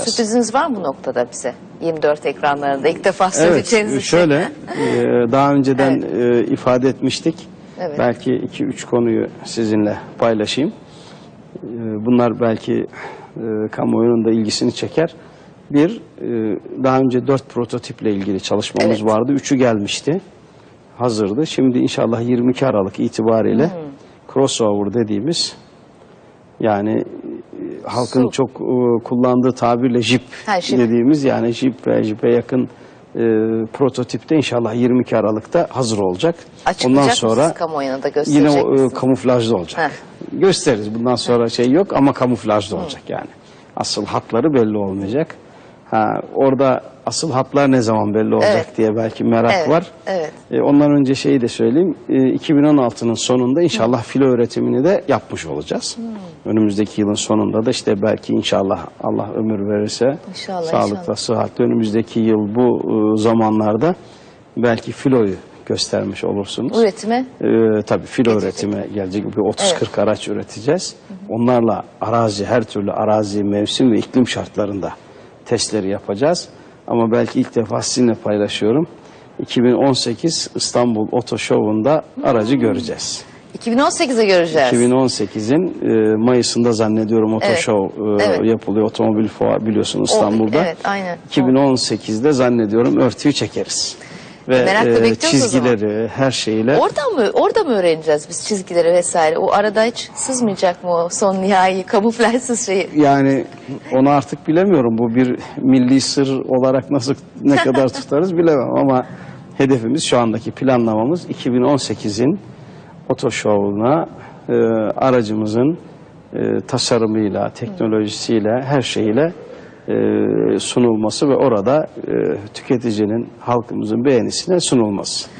Sürpriziniz var mı bu noktada bize? 24 ekranlarında ilk defa söyleyeceğiniz Evet, şöyle e, daha önceden e, ifade etmiştik. Evet. Belki iki üç konuyu sizinle paylaşayım. E, Bunlar belki e, kamuoyunun da ilgisini çeker. Bir, e, daha önce dört prototiple ilgili çalışmamız Evet. vardı. Üçü gelmişti. Hazırdı. Şimdi inşallah 22 Aralık itibariyle Hmm. crossover dediğimiz yani halkın Su. çok e, kullandığı tabirle jip Ha, jip. dediğimiz yani jip ve jipe yakın e, prototipte inşallah 22 Aralık'ta hazır olacak. Açıklayacak Ondan mısınız sonra kamuoyuna da yine gösterecek o, e, misiniz? kamuflajlı olacak. Gösteririz. Bundan sonra şey yok ama kamuflajlı olacak yani. Asıl hatları belli olmayacak. Ha, orada asıl hatlar ne zaman belli olacak Evet. diye belki merak Evet, var. evet. E, ondan önce şeyi de söyleyeyim. E, 2016'nın sonunda inşallah filo üretimini de yapmış olacağız. Önümüzdeki yılın sonunda da işte belki inşallah Allah ömür verirse İnşallah, sağlıkla, inşallah. sıhhatle önümüzdeki yıl bu e, zamanlarda belki filoyu göstermiş olursunuz. Üretime Ee, tabii filo Geçecek. üretime gelecek bir 30-40 araç üreteceğiz. Onlarla arazi, her türlü arazi, mevsim ve iklim şartlarında testleri yapacağız. Ama belki ilk defa sizinle paylaşıyorum. 2018 İstanbul Oto Show'unda aracı göreceğiz. 2018'e göreceğiz. 2018'in e, Mayıs'ında zannediyorum Oto Evet, Show e, evet. yapılıyor. Otomobil fuarı biliyorsunuz O- İstanbul'da. evet, aynen. 2018'de zannediyorum örtüyü çekeriz. Ve Merakla e, çizgileri, her şeyle Oradan mı orada mı öğreneceğiz biz çizgileri vesaire? O arada hiç sızmayacak mı o son nihai kamuflajsız şeyi? Yani onu artık bilemiyorum. Bu bir milli sır olarak nasıl ne kadar tutarız bilemem ama hedefimiz şu andaki planlamamız 2018'in otoşovuna e, aracımızın e, tasarımıyla, teknolojisiyle, her şeyiyle sunulması ve orada e, tüketicinin, halkımızın beğenisine sunulması.